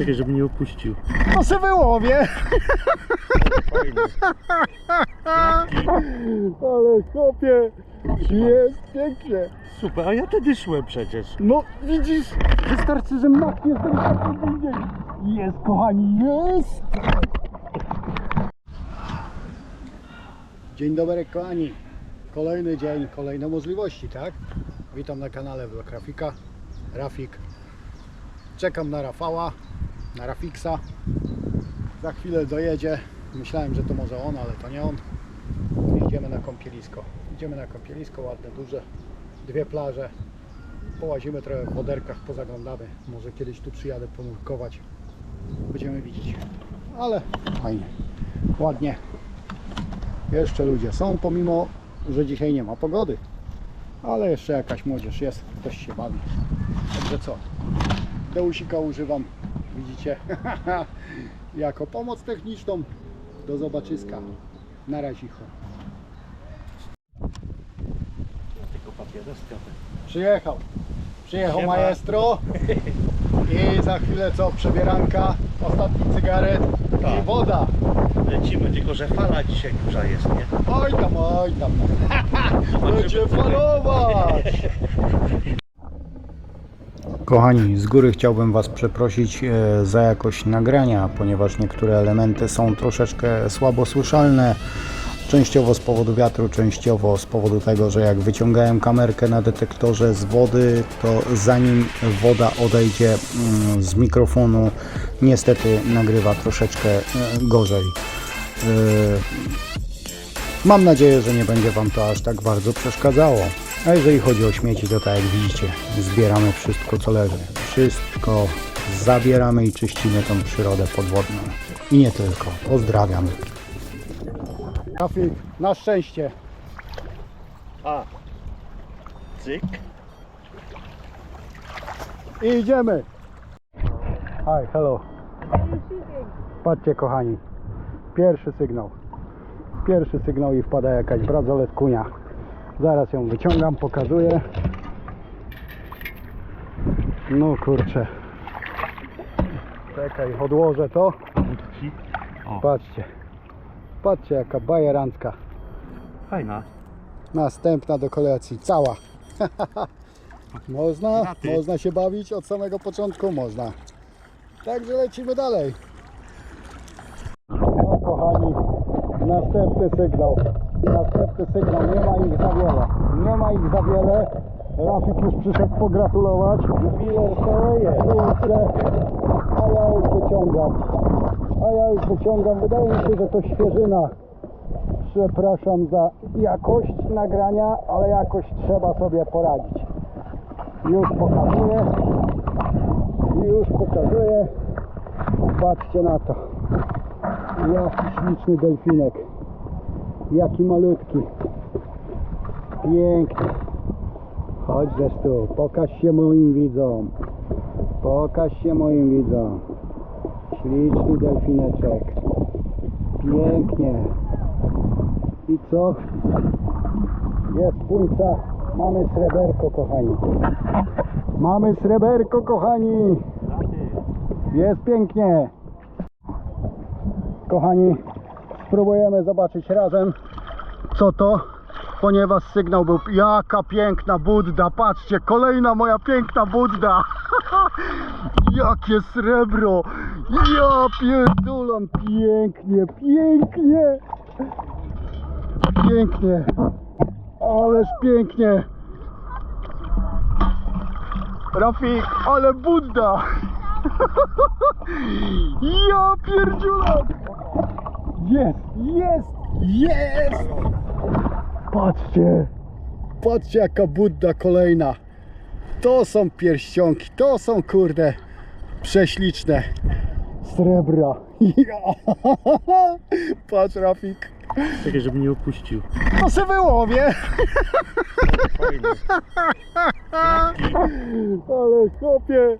Czekaj, żeby nie opuścił. To se wyłowię. Ale chłopie, jest pięknie. Super, a ja tedy szłem przecież. No widzisz, wystarczy, że machnie ten bliżej. Jest kochani, jest. Dzień dobry kochani. Kolejny dzień, kolejne możliwości, tak? Witam na kanale Vlog Rafika. Rafik. Czekam na Rafała, na Rafiksa. Za chwilę dojedzie. Myślałem, że to może on, ale to nie on. Idziemy na kąpielisko. Idziemy na kąpielisko, ładne, duże. Dwie plaże. Połazimy trochę w woderkach, pozaglądamy. Może kiedyś tu przyjadę ponurkować. Będziemy widzieć. Ale fajnie. Ładnie. Jeszcze ludzie są, pomimo, że dzisiaj nie ma pogody. Ale jeszcze jakaś młodzież jest, ktoś się bawi. Także co? Deusika używam, widzicie, jako pomoc techniczną. Do zobaczyska. Na razie. Tylko. Przyjechał. Przyjechał Siema. maestro. I za chwilę co? Przebieranka, ostatni cygaret i Tak. woda. Lecimy, tylko że fala dzisiaj duża jest, nie? Oj tam, oj tam. Będzie falować. Kochani, z góry chciałbym Was przeprosić e, za jakość nagrania, ponieważ niektóre elementy są troszeczkę słabo słyszalne. Częściowo z powodu wiatru, częściowo z powodu tego, że jak wyciągałem kamerkę na detektorze z wody, to zanim woda odejdzie mm, z mikrofonu, niestety nagrywa troszeczkę e, gorzej. E, Mam nadzieję, że nie będzie Wam to aż tak bardzo przeszkadzało. A jeżeli chodzi o śmieci, to tak jak widzicie, zbieramy wszystko co leży. Wszystko zabieramy i czyścimy tą przyrodę podwodną. I nie tylko. Pozdrawiam. Trafik, na szczęście. A. Cyk. I idziemy. Hi, hello. Patrzcie kochani. Pierwszy sygnał. Pierwszy sygnał i wpada jakaś bradzolet kunia. Zaraz ją wyciągam, pokazuję. No kurczę. Czekaj, odłożę to. O, Patrzcie. Patrzcie jaka bajerancka. fajna. Następna do kolacji. Cała. można, można się bawić od samego początku, można. Także lecimy dalej. No kochani, następny sygnał. Następny sygnał, nie ma ich za wiele. Nie ma ich za wiele. Rafik już przyszedł pogratulować. Jubiler szaleje. A ja już wyciągam. A ja już wyciągam. Wydaje mi się, że to świeżyna. Przepraszam za jakość nagrania, ale jakoś trzeba sobie poradzić. Już pokazuję. Już pokazuję. Patrzcie na to. Jaki śliczny delfinek. Jaki malutki. Piękny. Chodź tu. Pokaż się moim widzom. Pokaż się moim widzom. Śliczny delfineczek. Pięknie. I co? Jest płyca. Mamy sreberko, kochani. Mamy sreberko, kochani. Jest pięknie. Kochani, spróbujemy zobaczyć razem, co to, ponieważ sygnał był. Jaka piękna Budda, patrzcie, kolejna moja piękna Budda. Jakie srebro. Ja pierdulam, pięknie, pięknie. Pięknie. Ależ pięknie. Rafik, ale Budda. Ja pierdziulam. Jest, jest, jest. Patrzcie. Patrzcie jaka Budda kolejna. To są pierścionki, to są kurde prześliczne srebra. Patrz Rafik. Czekaj, żeby nie opuścił. To se wyłowię. Ale chłopie,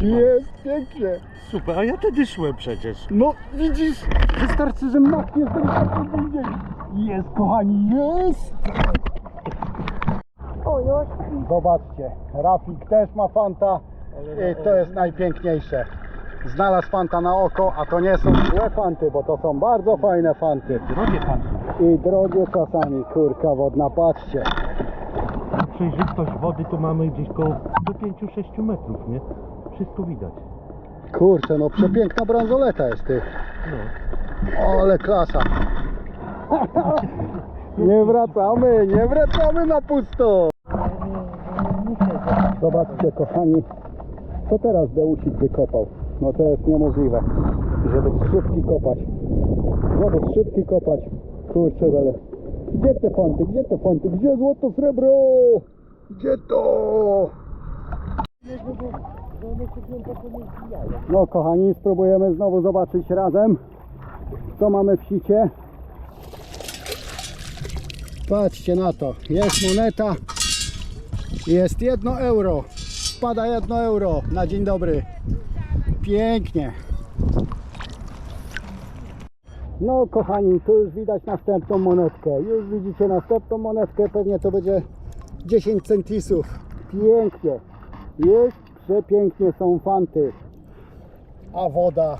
jest pięknie. Super, a ja tedy szłem przecież. No widzisz, wystarczy, że machnie ten taki. Jest kochani, jest. Zobaczcie, Rafik też ma fanta i to jest najpiękniejsze. Znalazł fanta na oko, a to nie są złe fanty, bo to są bardzo fajne fanty. Drogie fanty. I drogie czasami, kurka wodna, patrzcie. Przejrzystość wody to mamy gdzieś koło do 5-6 metrów, nie? Wszystko widać. Kurczę, no przepiękna bransoleta jest ty. No. Ale klasa. Nie wracamy, nie wracamy na pusto. Zobaczcie kochani, co teraz Deusik wykopał. No to jest niemożliwe, żeby szybki kopać. Żeby szybki kopać. Kurczę wele. Gdzie te fanty, gdzie te fanty, gdzie złoto, srebro? Gdzie to? No kochani, spróbujemy znowu zobaczyć razem, co mamy w sicie. Patrzcie na to, jest moneta, jest jedno euro, spada jedno euro na dzień dobry. Pięknie. No kochani, tu już widać następną monetkę. Już widzicie następną monetkę, pewnie to będzie 10 centisów. Pięknie. Jest przepięknie, są fanty. A woda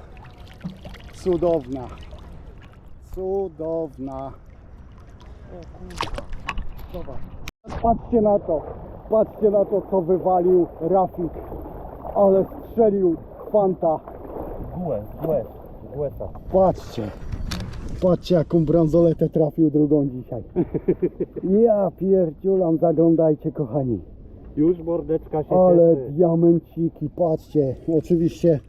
cudowna. Cudowna. Zobacz. Patrzcie na to. Patrzcie na to, co wywalił Rafik. Ale strzelił fanta. Głę, głę, głeta. Patrzcie. Patrzcie jaką bransoletę trafił drugą dzisiaj. Ja pierdziulam, zaglądajcie kochani. Już mordeczka się Ale cieszy. diamenciki, patrzcie. Oczywiście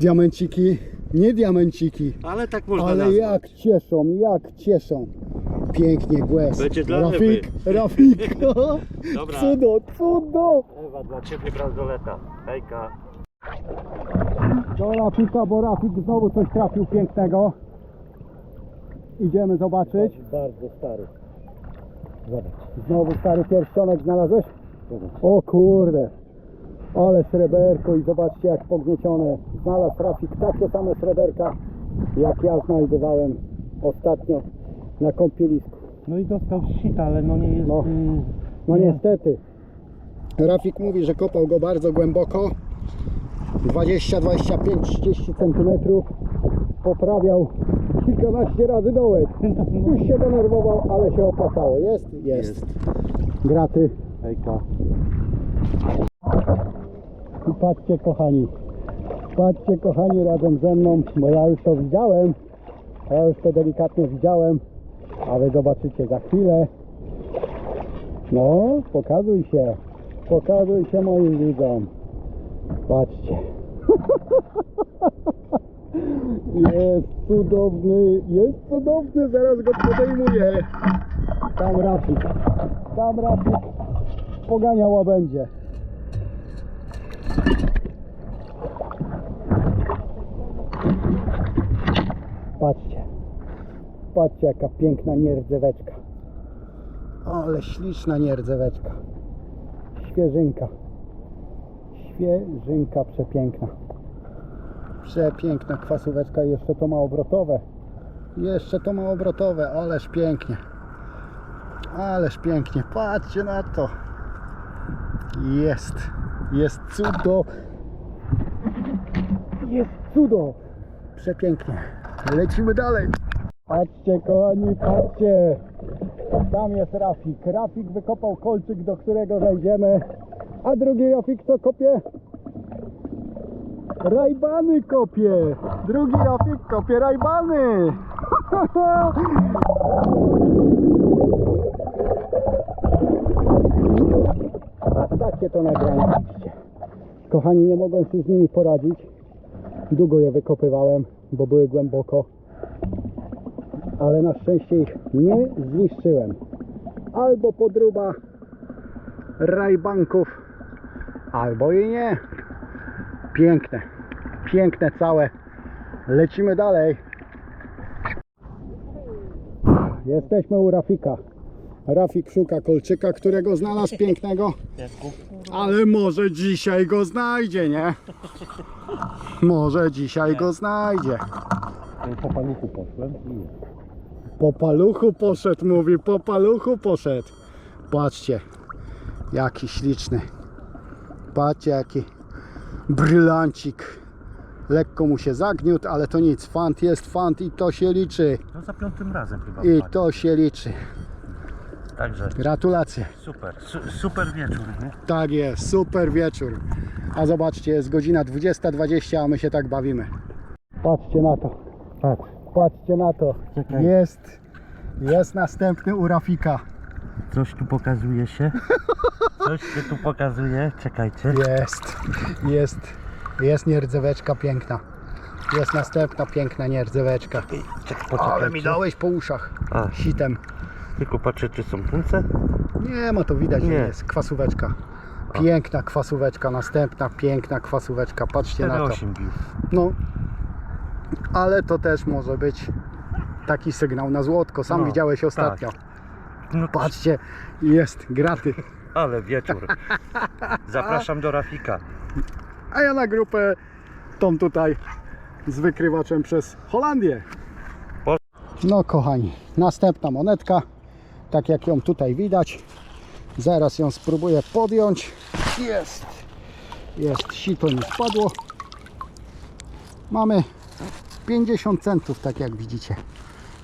diamenciki, nie diamenciki, Ale tak można ale nazwać. jak cieszą, jak cieszą. Pięknie głez. Będzie dla Rafik. Rafik. Dobra. Cudo, cudo. Ewa, dla Ciebie bransoleta. Hejka. Do Rafika, bo Rafik znowu coś trafił pięknego. Idziemy zobaczyć. Bardzo stary. Zobacz. Znowu stary pierścionek znalazłeś? O kurde. Ale sreberko i zobaczcie jak pogniecione. Znalazł Rafik takie same sreberka jak ja znajdowałem ostatnio na kąpielisku. No i dostał sita, ale no nie jest... No. y, No nie- niestety. Rafik mówi, że kopał go bardzo głęboko. 20, 25, 30 cm. Poprawiał kilkanaście razy dołek. Już się denerwował, ale się opłacało. Jest? Jest. Jest. Graty. Hejka. I patrzcie kochani. Patrzcie kochani razem ze mną, bo ja już to widziałem. Ja już to delikatnie widziałem. A wy zobaczycie za chwilę. No, pokazuj się. Pokazuj się moim widzom. Patrzcie. Jest cudowny, jest cudowny, zaraz go podejmuję. Tam Rafik, tam Rafik poganiał łabędzie. Patrzcie. Patrzcie jaka piękna nierdzeweczka. Ale śliczna nierdzeweczka. Świeżynka. Świeżynka przepiękna. Przepiękna kwasóweczka. Jeszcze to ma obrotowe. Jeszcze to ma obrotowe. Ależ pięknie. Ależ pięknie. Patrzcie na to. Jest. Jest cudo. Jest cudo. Przepięknie. Lecimy dalej. Patrzcie kochani, patrzcie. Tam jest Rafik. Rafik wykopał kolczyk, do którego zajdziemy. A drugi Rafik co kopie? Rajbany kopie. Drugi Rafik kopie rajbany. Takie to nagranie. widzicie. Kochani, nie mogłem się z nimi poradzić. Długo je wykopywałem, bo były głęboko. Ale na szczęście ich nie zniszczyłem. Albo podruba rajbanków, albo i nie. Piękne, piękne całe. Lecimy dalej. Jesteśmy u Rafika. Rafik szuka kolczyka, którego znalazł pięknego. Ale może dzisiaj go znajdzie, nie? Może dzisiaj go znajdzie. Po paluchu poszłem i jest. Po paluchu poszedł, mówi, po paluchu poszedł. Patrzcie, jaki śliczny. Patrzcie, jaki brylancik. Lekko mu się zagniótł, ale to nic. Fant jest fant i to się liczy. No za piątym razem chyba. I wpadł. to się liczy. Także Gratulacje. super, su, super wieczór, nie? Tak jest, super wieczór. A zobaczcie, jest godzina 20.20, a my się tak bawimy. Patrzcie na to, Patrz. patrzcie na to. Czekaj. Jest, jest następny u Rafika. Coś tu pokazuje się. Coś się tu pokazuje. Czekajcie. Jest, jest, jest nierdzeweczka piękna. Jest następna piękna nierdzeweczka. Czek, Ale mi dałeś po uszach A, sitem. tylko patrzę czy są punce. Nie ma to widać, że Nie. jest kwasóweczka. Piękna kwasóweczka, następna piękna kwasóweczka. Patrzcie na to. 4,8 bił. No, ale to też może być taki sygnał na złotko. Sam No, widziałeś ostatnio. No, Patrzcie, jest graty. Ale wieczór. Zapraszam do Rafika. A ja na grupę tą tutaj z wykrywaczem przez Holandię. No kochani, następna monetka, tak jak ją tutaj widać. Zaraz ją spróbuję podjąć. Jest, jest, sito nie spadło. Mamy 50 centów, tak jak widzicie.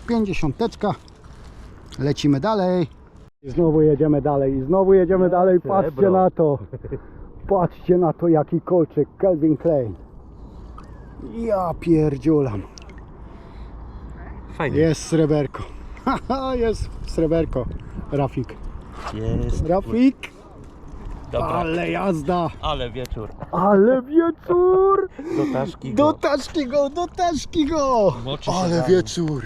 50. Lecimy dalej. I znowu jedziemy dalej, i znowu jedziemy dalej. Patrzcie na to. Patrzcie na to, jaki kolczyk. Kelvin Klein. Ja pierdziulam. Fajnie. Jest sreberko. Haha, jest sreberko. Rafik. Jest. Rafik, Dobra. ale jazda. Ale wieczór. Ale wieczór. Do taszki Do go. taszki go, do taszki go. Moczy się Ale dało. wieczór.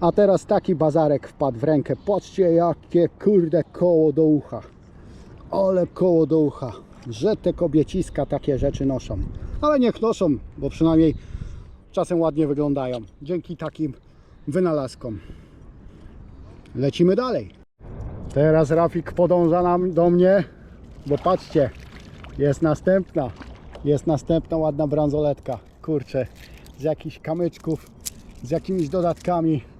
A teraz taki bazarek wpadł w rękę. Patrzcie jakie kurde koło do ucha. Ale koło do ucha. Że te kobieciska takie rzeczy noszą. Ale niech noszą, bo przynajmniej czasem ładnie wyglądają. Dzięki takim wynalazkom. Lecimy dalej. Teraz Rafik podąża nam do mnie, bo patrzcie, jest następna. Jest następna ładna bransoletka. Kurczę, z jakichś kamyczków, z jakimiś dodatkami.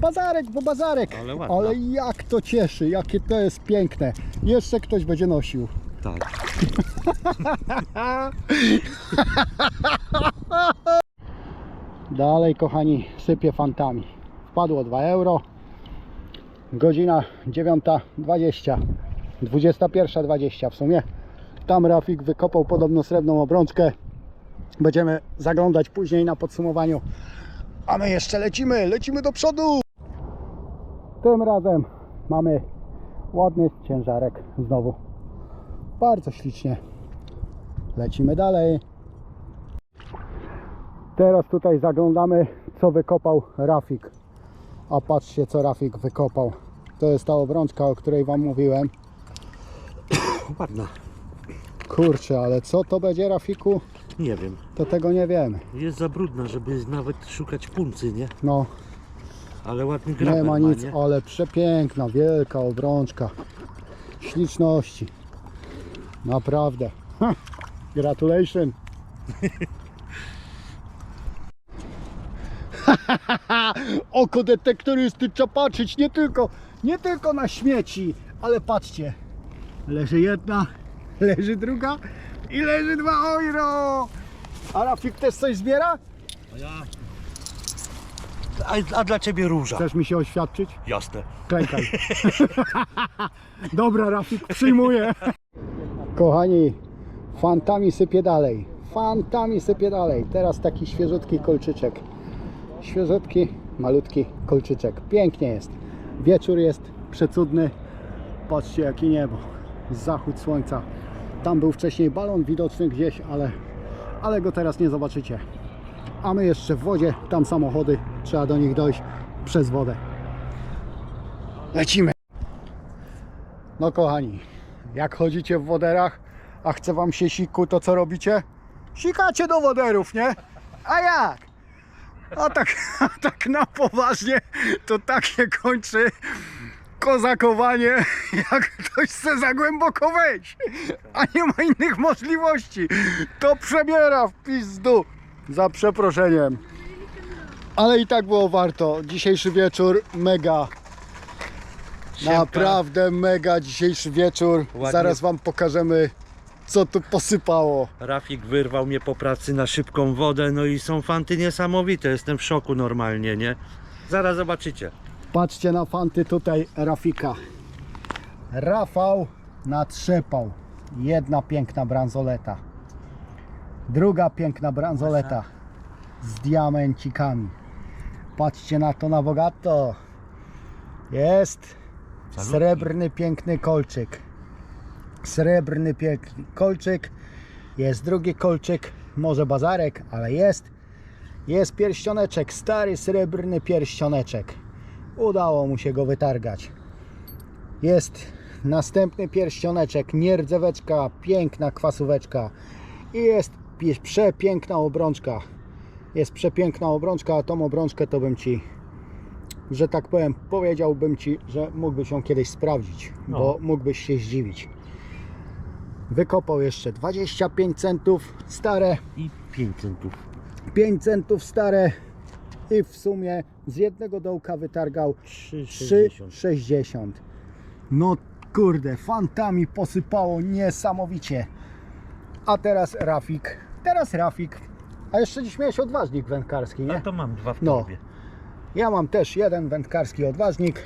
Bazarek, bo bazarek. Ale ładna. Ale jak to cieszy, jakie to jest piękne. Jeszcze ktoś będzie nosił. Tak. Dalej, kochani, sypię fantami. Wpadło 2 euro. Godzina 9.20. 21.20 w sumie. Tam Rafik wykopał podobno srebrną obrączkę. Będziemy zaglądać później na podsumowaniu. A my jeszcze lecimy, lecimy do przodu. Tym razem mamy ładny ciężarek znowu. Bardzo ślicznie. Lecimy dalej. Teraz tutaj zaglądamy, co wykopał Rafik. A patrzcie, co Rafik wykopał. To jest ta obrączka, o której Wam mówiłem. Ładna. Kurczę, ale co to będzie, Rafiku? Nie wiem. To tego nie wiemy. Jest za brudna, żeby nawet szukać puncy, nie? No, Ale ładny nie graber ma nic, nie? ale przepiękna, wielka obrączka. Śliczności. Naprawdę. Ha, Gratulation. Oko detektorysty trzeba patrzeć nie tylko, nie tylko na śmieci, ale patrzcie. Leży jedna, leży druga i leży dwa euro. A Rafik też coś zbiera? A ja... A, a dla ciebie róża. Chcesz mi się oświadczyć? Jasne. Klękaj. Dobra, Rafik, przyjmuję. Kochani, fantami sypie dalej. Fantami sypie dalej. Teraz taki świeżutki kolczyczek. Świeżutki, malutki kolczyczek. Pięknie jest. Wieczór jest przecudny. Patrzcie, jakie niebo. Zachód słońca. Tam był wcześniej balon widoczny gdzieś, ale, ale go teraz nie zobaczycie. A my jeszcze w wodzie, tam samochody, trzeba do nich dojść przez wodę. Lecimy. No kochani, jak chodzicie w woderach, a chce wam się siku, to co robicie? Sikacie do woderów, nie? A jak? A tak, a tak na poważnie, to tak się kończy kozakowanie, jak ktoś chce za głęboko wejść, a nie ma innych możliwości. To przebiera w pizdu, za przeproszeniem. Ale i tak było warto. Dzisiejszy wieczór mega. Siemka. Naprawdę mega dzisiejszy wieczór. Ładnie. Zaraz Wam pokażemy co tu posypało. Rafik wyrwał mnie po pracy na szybką wodę, no i są fanty niesamowite, jestem w szoku normalnie, nie? Zaraz zobaczycie. Patrzcie na fanty tutaj Rafika. Rafał natrzepał. Jedna piękna bransoleta. Druga piękna bransoleta z diamencikami. Patrzcie na to na bogato. Jest Salutki. srebrny piękny kolczyk. Srebrny piękny kolczyk. Jest drugi kolczyk, może bazarek, ale jest. Jest pierścioneczek, stary srebrny pierścioneczek. Udało mu się go wytargać. Jest następny pierścioneczek, nierdzeweczka, piękna kwasóweczka. I jest przepiękna obrączka. Jest przepiękna obrączka, a tą obrączkę to bym Ci, że tak powiem, powiedziałbym Ci, że mógłbyś ją kiedyś sprawdzić, No. bo mógłbyś się zdziwić. Wykopał jeszcze 25 centów stare, I 5 centów. 5 centów stare i w sumie z jednego dołka wytargał 3,60. 3,60. No kurde, fantami posypało niesamowicie. A teraz Rafik. Teraz Rafik. A jeszcze dziś miałeś odważnik wędkarski, A nie? to mam dwa w No. torbie. Ja mam też jeden wędkarski odważnik.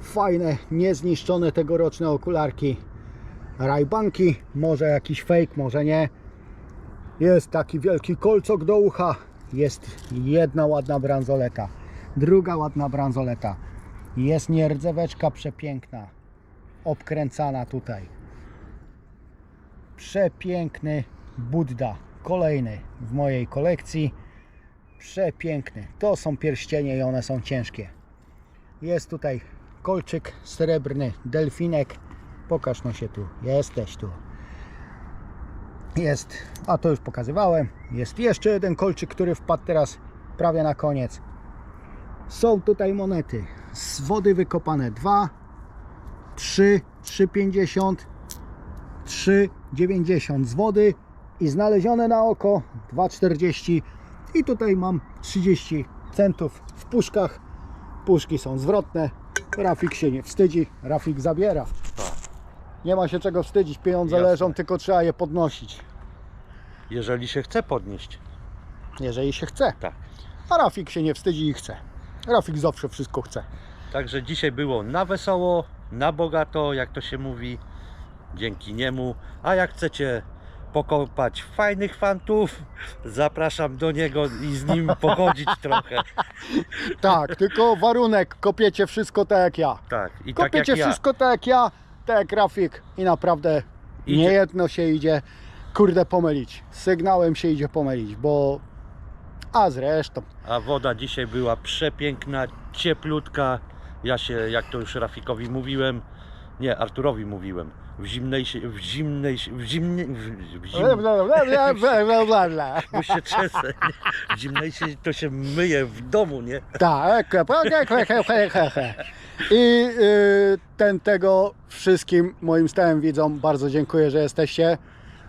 Fajne, niezniszczone tegoroczne okularki. Rajbanki, może jakiś fake, może nie. Jest taki wielki kolcok do ucha. Jest jedna ładna bransoleta. Druga ładna bransoleta. Jest nierdzeweczka przepiękna. Obkręcana tutaj. Przepiękny Budda. Kolejny w mojej kolekcji. Przepiękny. To są pierścienie i one są ciężkie. Jest tutaj kolczyk srebrny, delfinek. Pokaż no się tu. Jesteś tu. Jest, a to już pokazywałem. Jest jeszcze jeden kolczyk, który wpadł teraz prawie na koniec. Są tutaj monety z wody wykopane 2, 3, 3,50, 3,90 z wody i znalezione na oko 2,40 i tutaj mam 30 centów w puszkach. Puszki są zwrotne. Rafik się nie wstydzi, Rafik zabiera. Nie ma się czego wstydzić, pieniądze Jasne. leżą, tylko trzeba je podnosić, Jeżeli się chce podnieść. jeżeli się chce. Tak. A Rafik się nie wstydzi i chce. Rafik zawsze wszystko chce. Także dzisiaj było na wesoło, na bogato, jak to się mówi, dzięki niemu. A jak chcecie pokopać fajnych fantów, zapraszam do niego i z nim pochodzić trochę. Tak, tylko warunek, kopiecie wszystko tak jak ja. Tak, i tak Kopiecie jak ja. wszystko tak jak ja, tak jak Rafik i naprawdę Idzie. niejedno się idzie, kurde, pomylić. Z sygnałem się idzie pomylić, bo... A zresztą, A woda dzisiaj była przepiękna, cieplutka. Ja się, jak to już Rafikowi mówiłem, nie, Arturowi mówiłem, w zimnej w zimnej, w zimnej, w, zimnej, bo się trzęsę, nie? w zimnej się, to się myje w domu, nie? Tak, he, he, he. I y, ten tego wszystkim moim stałym widzom bardzo dziękuję, że jesteście.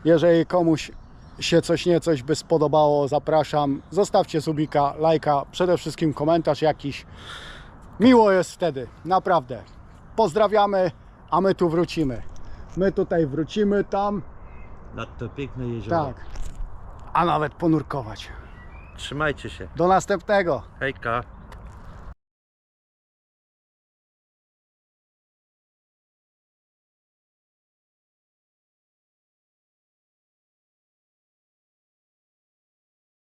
Jeżeli komuś się coś nie coś by spodobało, zapraszam. Zostawcie subika, lajka, przede wszystkim komentarz jakiś. Miło jest wtedy, naprawdę. Pozdrawiamy, a my tu wrócimy. My tutaj wrócimy tam, Nad to piękne jezioro. tak. A nawet ponurkować. Trzymajcie się. Do następnego. Hejka.